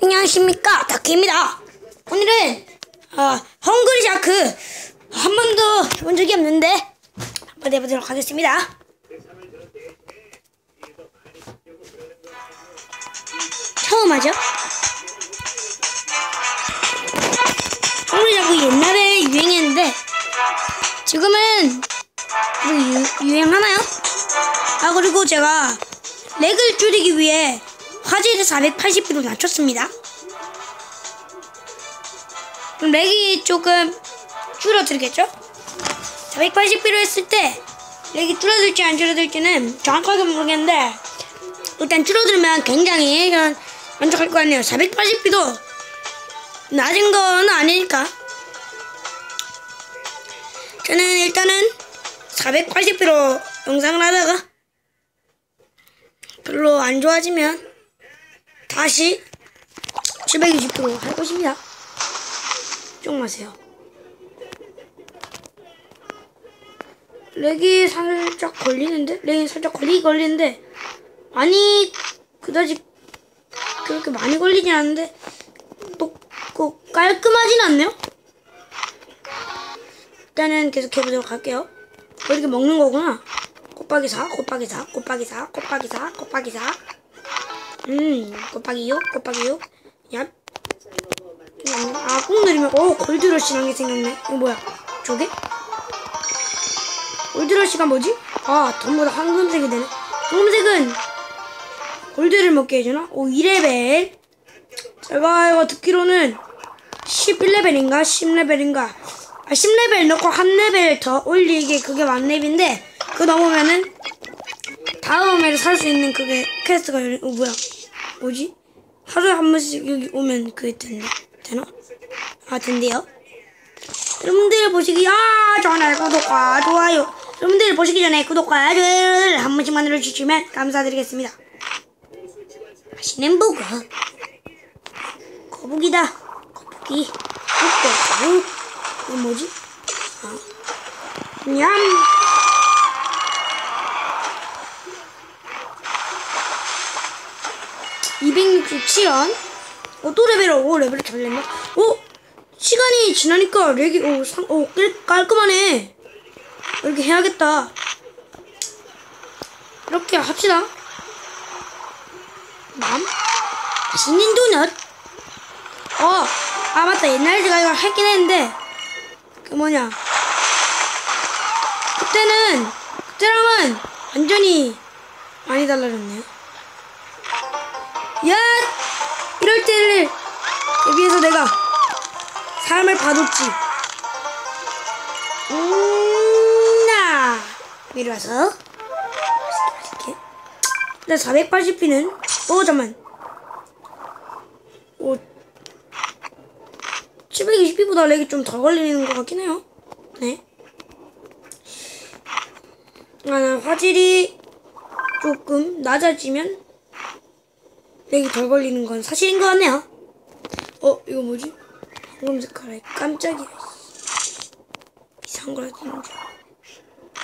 안녕하십니까? 다키입니다. 오늘은 어, 헝그리 샤크 한 번도 해본 적이 없는데 한번 해보도록 하겠습니다. 처음 하죠? 헝그리 샤크 옛날에 유행했는데 지금은 뭐 유, 유행하나요? 아 그리고 제가 렉을 줄이기 위해 화질을 480p로 낮췄습니다. 그럼 렉이 조금 줄어들겠죠? 480p로 했을 때 렉이 줄어들지 안 줄어들지는 정확하게 모르겠는데 일단 줄어들면 굉장히 만족할 것 같네요. 480p도 낮은 건 아니니까 저는 일단은 480p로 영상을 하다가 별로 안 좋아지면 다시 720%할 것입니다. 좀 마세요. 렉이 살짝 걸리는데? 렉이 살짝 걸리기 걸리는데 많이 그다지 그렇게 많이 걸리진 않는데 또그 깔끔하진 않네요? 일단은 계속 해보도록 할게요. 뭐 이렇게 먹는 거구나. 곱하기 4, 곱하기 4, 곱하기 4, 곱하기 4, 곱하기 4. 음, 곱하기 6, 곱하기 6. 얍. 아, 꾹 누르면, 오, 골드러시란 게 생겼네. 이거 뭐야? 저게? 골드러시가 뭐지? 아, 전부 다 황금색이 되네. 황금색은 골드를 먹게 해주나? 오, 2레벨. 제가 이거 듣기로는 11레벨인가? 10레벨인가? 아, 10레벨 넣고 한 레벨 더 올리게 그게 만렙인데, 그거 넘으면은, 다음에 살 수 있는 그게 퀘스트가 열린, 어, 뭐야? 뭐지? 하루에 한 번씩 여기 오면 그게 된다. 되나? 아, 된대요. 여러분들 보시기, 아, 전에 구독과 좋아요. 여러분들 보시기 전에 구독과 좋아요를 한 번씩 만들어 주시면 감사드리겠습니다. 맛있는 버거. 거북이다. 거북이. 거북이. 이거 뭐지? 아. 냠. (267원) 어, 또 레벨업, 오, 레벨을 잘 냈나? 오! 시간이 지나니까 렉이, 오, 상, 오, 깔- 깔끔하네. 이렇게 해야겠다. 이렇게 합시다. 남? 맛있는 도넛? 어, 아, 맞다. 옛날에 제가 이걸 했긴 했는데, 그 뭐냐. 그때는, 그때랑은 완전히 많이 달라졌네요. 야! 이럴 때를 대비해서 내가 사람을 봐줬지. 음, 나. 이리 와서. 맛있게. 근데 480p는, 오, 잠만. 오, 720p보다 렉이 좀 더 걸리는 것 같긴 해요. 네. 아, 화질이 조금 낮아지면 렉이 덜 걸리는 건 사실인 것 같네요. 어, 이거 뭐지? 황금 색깔에 깜짝이야. 이상한 걸 했는 줄.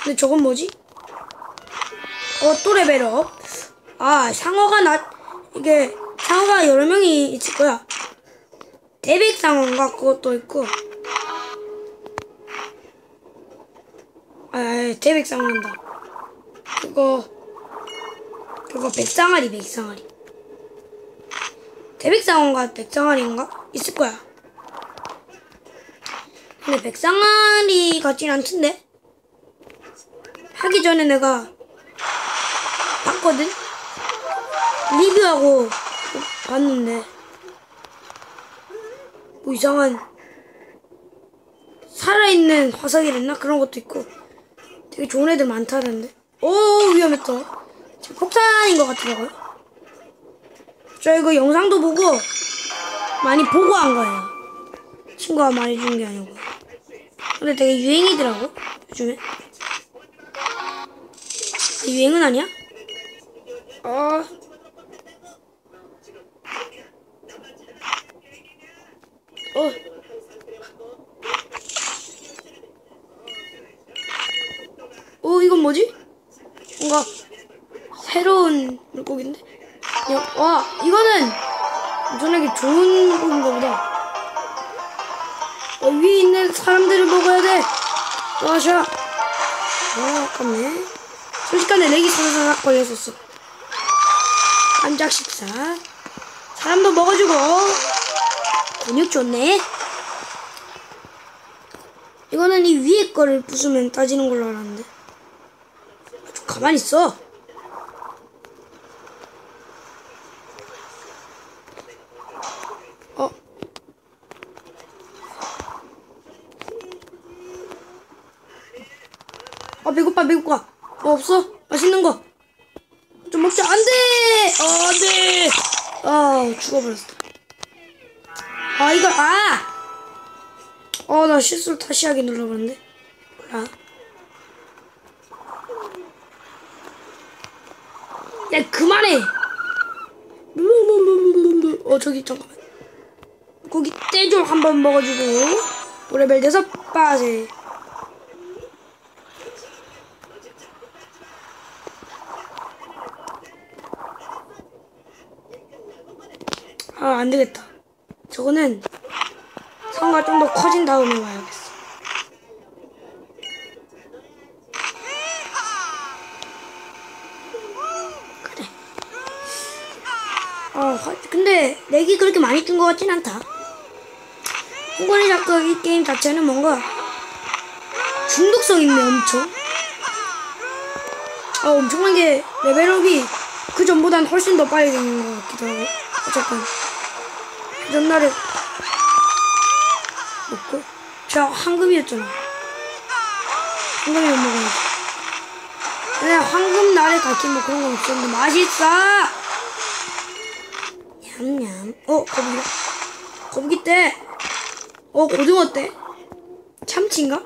근데 저건 뭐지? 어, 또 레벨업. 아, 상어가 낮, 이게, 상어가 여러 명이 있을 거야. 대백상어인가? 그것도 있고. 아, 대백상어인다. 그거, 그거 백상아리, 백상아리. 대백상어인가 백상아리인가? 있을 거야. 근데 백상아리 같진 않던데? 하기 전에 내가 봤거든? 리뷰하고 봤는데 뭐 이상한 살아있는 화석이랬나? 그런 것도 있고 되게 좋은 애들 많다는데 오 위험했다 지금 폭탄인 것 같더라고요 저 이거 영상도 보고 많이 보고 한 거예요 친구가 말해준 게 아니고 근데 되게 유행이더라고 요즘에 유행은 아니야? 어 어. 어, 이건 뭐지? 뭔가 새로운 물고기인데? 야, 와, 이거는 엄청나게 좋은 건가 보다. 어, 위에 있는 사람들을 먹어야 돼. 마셔. 아, 아깝네. 순식간에 렉이 사사사 걸렸었어. 깜짝 식사. 사람도 먹어주고. 근육 좋네. 이거는 이 위에 거를 부수면 따지는 걸로 알았는데. 좀 가만히 있어. 어. 아 배고파 배고파. 어, 없어? 맛있는 거. 좀 먹자. 안 돼! 어, 안 돼! 아, 죽어버렸어. 아, 이걸, 아! 어, 나 실수로 다시 하기 눌러버렸는데. 몰라. 야, 그만해! 어, 저기, 잠깐만. 거기 떼좀 한번 먹어주고. 오레벨 돼서 빠세. 아, 안 되겠다. 저거는 성가 좀 더 커진 다음에 와야겠어. 그래. 어, 화- 근데 렉이 그렇게 많이 뜬 것 같진 않다. 홍건이 자꾸 이 게임 자체는 뭔가 중독성 있네, 엄청. 아, 엄청나게 레벨업이 그 전보단 훨씬 더 빨리 되는 것 같기도 하고. 어쨌건. 전날에 먹고? 저 황금이었잖아. 황금이 못 먹어야지 그냥 황금 날에 같이 뭐 그런 건 없었는데 맛있어! 냠냠. 어 거북이 때. 어 고등어 때. 참치인가?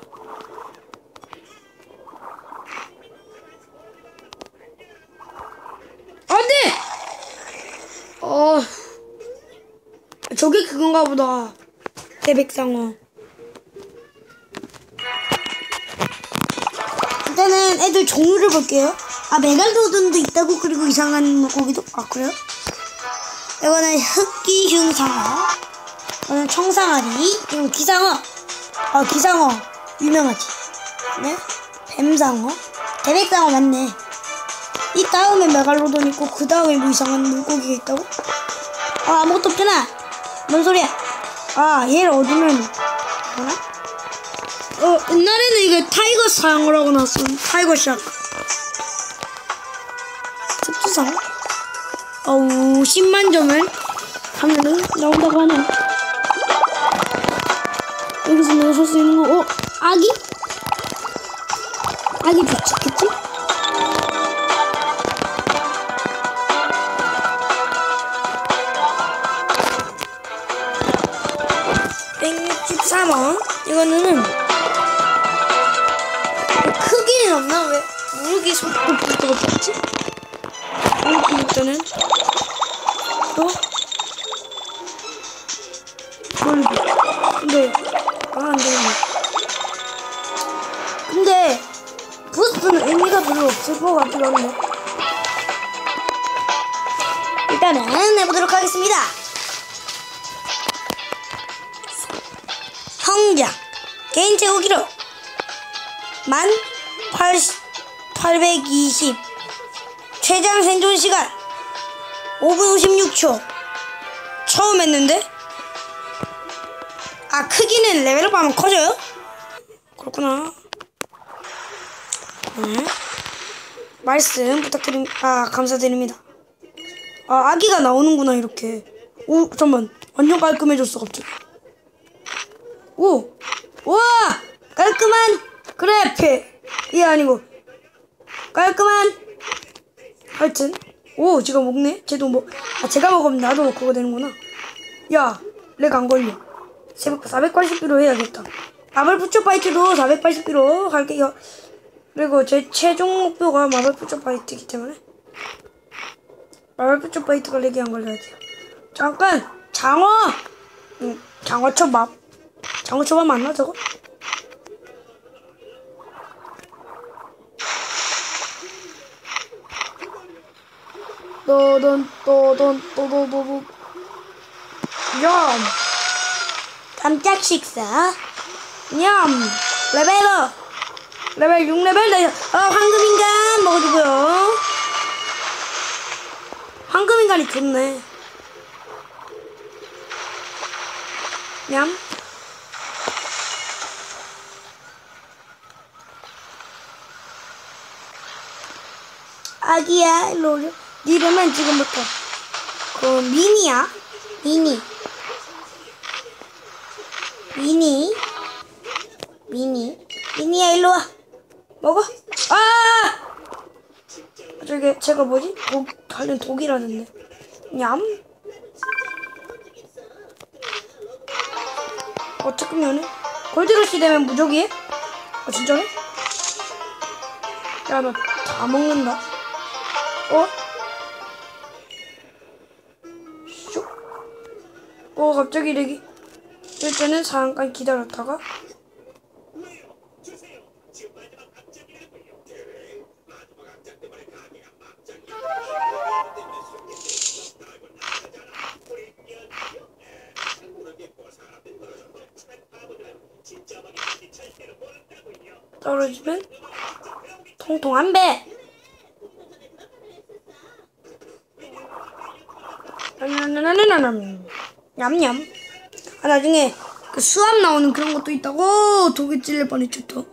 안돼! 어 저게 그건가 보다. 대백상어. 일단은 애들 종류를 볼게요. 아, 메갈로돈도 있다고, 그리고 이상한 물고기도. 아, 그래요? 이거는 흑기 흉 상어. 이거는 청상아리. 이건 기상어. 아, 기상어. 유명하지. 네? 뱀상어. 대백상어 맞네. 이 다음에 메갈로돈 있고, 그 다음에 뭐 이상한 물고기가 있다고? 아, 아무것도 없잖아. 뭔 소리야? 아, 얘를 얻으면 뭐나? 어, 옛날에는 이게 타이거 상어라고 나왔어. 타이거 샤크. 습수상어? 어우, 10만 점을 하면은 나온다고 하네. 여기서 내가 살 수 있는 거, 어, 아기? 아기 좋지, 무르기 속도 불도가 없지? 이렇게 일단은 또 돌비 근데 아 안되겠네. 근데 부스트는 의미가 별로 없을 것 같기도 한데. 일단은 내보도록 하겠습니다. 성장. 개인 최고 기록 만 820 최장 생존 시간 5분 56초 처음 했는데 아 크기는 레벨업 하면 커져요? 그렇구나 네. 말씀 부탁드립 아 감사드립니다 아 아기가 나오는구나 이렇게 오 잠만 완전 깔끔해졌어 갑자기 오! 와! 깔끔한 그래픽! 이게 아니고 깔끔한 하여튼 오 제가 먹네? 쟤도 뭐 아, 제가 먹으면 나도 그거 되는구나. 야렉 안 걸려. 480비로 해야겠다. 마블 부처 파이트도 480비로 할게요. 그리고 제 최종 목표가 마블 부처 파이트이기 때문에. 마블 부처 파이트가 렉이 안 걸려야 돼요. 잠깐! 장어! 응, 장어 초밥. 장어 초밥 맞나 저거? 떠던 떠던 떠도도도 냠. 깜짝 식사. 냠. 레벨업. 레벨 6레벨 내. 어, 황금인간 먹어주고요. 황금인간이 좋네. 냠. 아기야, 일로 오려. 네 이름은 지금부터 그 미니야. 미니. 미니. 미니. 미니야, 일로 와. 먹어. 아! 저게 제가 뭐지? 독 달린 독이라는데. 냠. 어떻게 면해? 골드러시 되면 무적이해? 아 진짜네? 야 너 다 먹는다. 어? 어 갑자기 이러기. 이럴 때는 잠깐 기다렸다가 떨어지면 통통 한 배. 나나나나나나 냠냠. 아 나중에 그 수압 나오는 그런 것도 있다고 독이 찔릴 뻔했죠 또.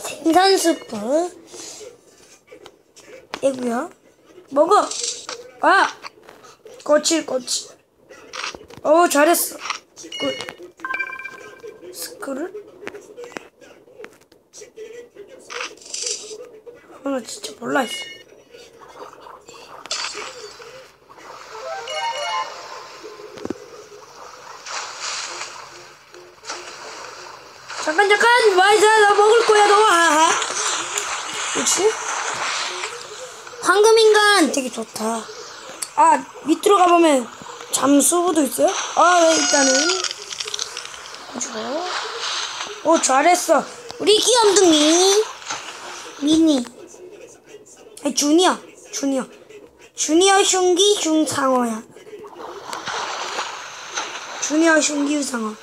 생선 스프. 이고요. 먹어. 아, 거칠 거칠. 어 잘했어. 굿. 스크를? 아, 나 진짜 몰라 있어. 잠깐 잠깐 와이자 나 먹을 거야 너 와. 그렇지? 황금인간 되게 좋다. 아 밑으로 가보면 잠수부도 있어요? 아 네, 일단은 가지고 오 잘했어. 우리 귀염둥이 미니. 아니 주니어 주니어. 주니어 흉기 흉상어야. 주니어 흉기 흉상어.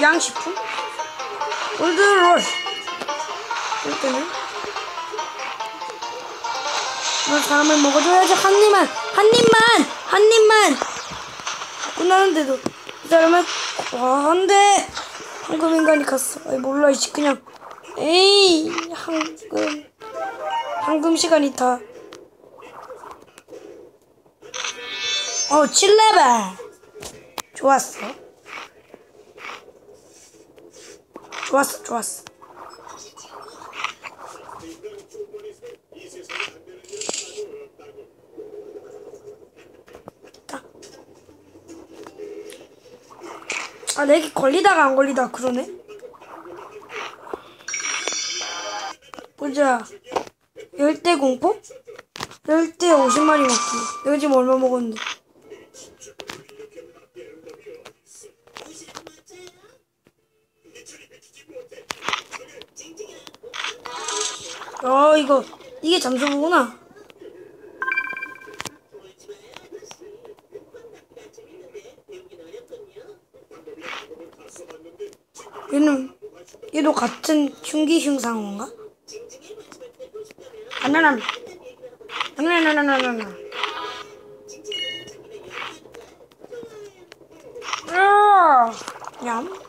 양식품? 골드롤 이때 는너 사람을 먹어줘야지 한 입만. 한 입만! 한 입만! 끝나는데도 이 사람은 와 안돼 황금 인간이 갔어. 아이 몰라 이씨. 그냥 에이 황금. 황금 시간이 다. 어, 7레벨. 좋았어. 좋았어, 좋았어. 아, 내게 걸리다가 안 걸리다가 그러네. 보자. 열대 공포? 열대 50마리 먹기. 내가 지금 얼마 먹었는데. 어, 이거, 이게 잠수부구나. 얘는, 얘도 같은 흉기 흉상어인가? 아나나, 아나나나나나나. 아, 얌.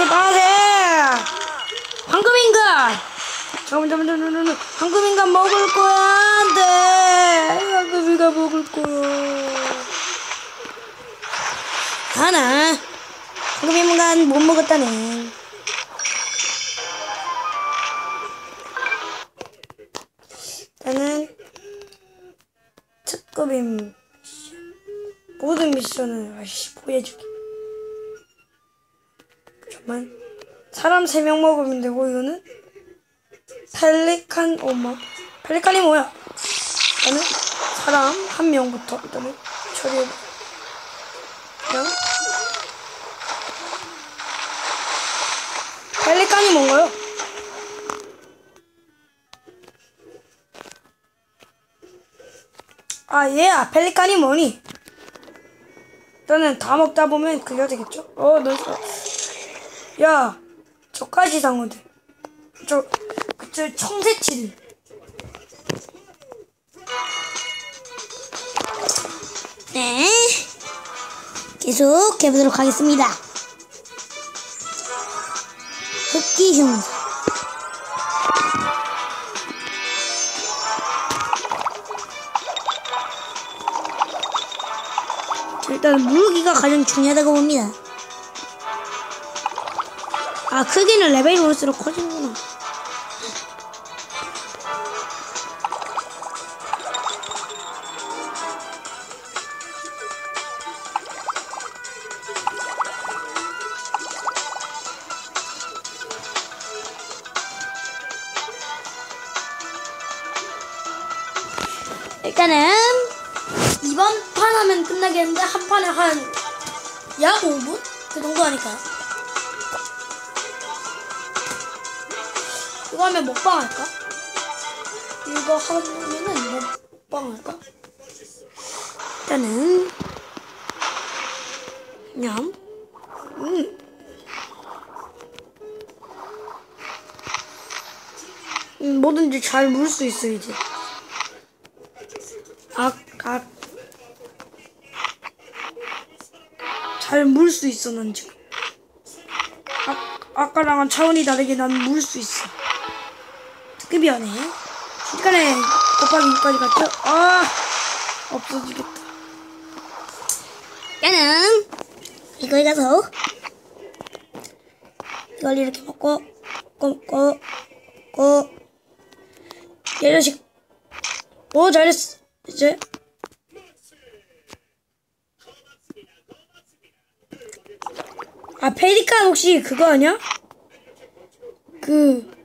빨간색 빨간색 황금인간. 잠깐만 잠깐만 황금인간 먹을 거야. 안돼. 황금인간 먹을 거야. 하나? 황금인간 못 먹었다네. 나는 특급인 모든 미션을 아씨 보여줄게. 잠만 사람 세명 먹으면 되고 이거는 펠리칸 어머 펠리칸이 뭐야? 일단은 사람 한 명부터 일단은 처리해. 그냥 펠리칸이 뭔가요? 아, 얘야, 펠리칸이 뭐니? 너는 다 먹다 보면 그게 되겠죠? 어, 너, 야, 저까지 상어들. 저, 그저 청새치들. 네. 계속 해보도록 하겠습니다. 흑기 흉사. 일단 무기가 가장 중요하다고 봅니다. 아, 크기는 레벨이 올수록 커지는구나. 이거 하면 먹방 할까? 이거 하면은 먹방 할까? 일단은 냠. 음. 음, 뭐든지 잘 물 수 있어 이제. 악, 악. 잘물 수 있어, 난 지금. 아, 아까랑은 차원이 다르게 난 물 수 있어. 특급이 하네. 순간에 곱하기 6까지 갔죠? 아, 없어지겠다. 얘는 이거에 가서 이걸 이렇게 먹고 먹고 먹고 얘 자식. 오, 잘했어. 이제. 아, 페리칸 혹시 그거 아니야? 그,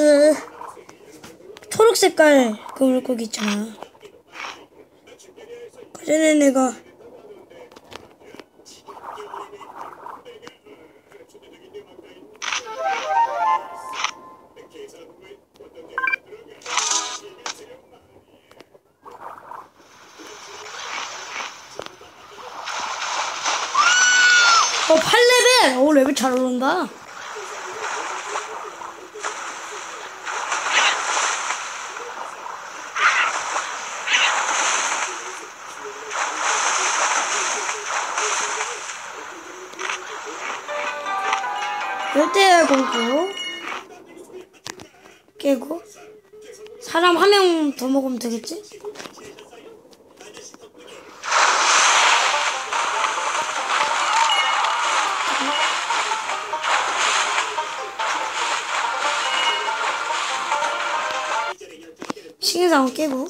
그 초록 색깔 그 물고기 있잖아. 그 전에 내가 어, 8레벨! 오, 레벨 잘 오른다. 사람 한 명 더 먹으면 되겠지? 신기상 깨고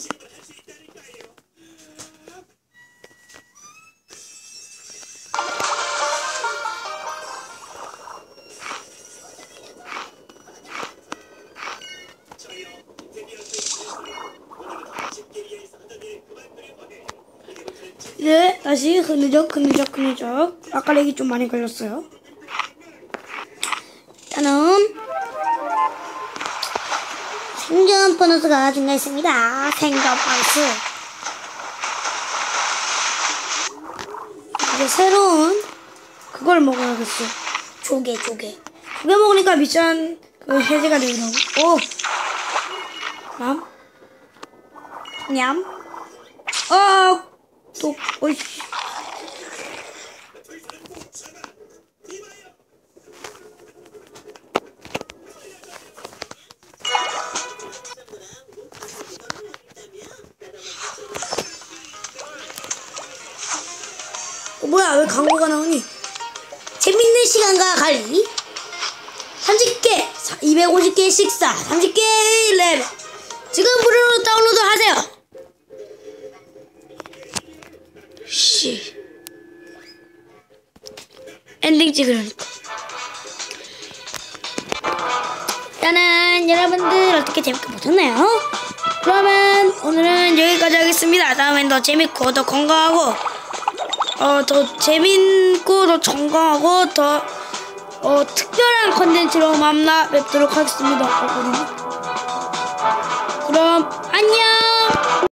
흐느적 흐느적 흐느적 아까 렉이 좀 많이 걸렸어요 일단은 생존 보너스가 증가했습니다. 생존 보너스. 이제 새로운 그걸 먹어야겠어 조개 조개. 그거 먹으니까 미션 그 해제가 되더라고 오 남? 냠. 아, 또, 어이씨. 뭐야, 왜 광고가 나오니? 재밌는 시간과 관리. 30개, 250개 식사, 30개 레벨. 지금 무료로 다운로드 하세요. 씨. 엔딩 찍으려니까. 일단은 여러분들 어떻게 재밌게 보셨나요? 그러면 오늘은 여기까지 하겠습니다. 다음엔 더 재밌고 더 건강하고 어 더 재밌고 더 건강하고 더 어, 특별한 컨텐츠로 만나 뵙도록 하겠습니다.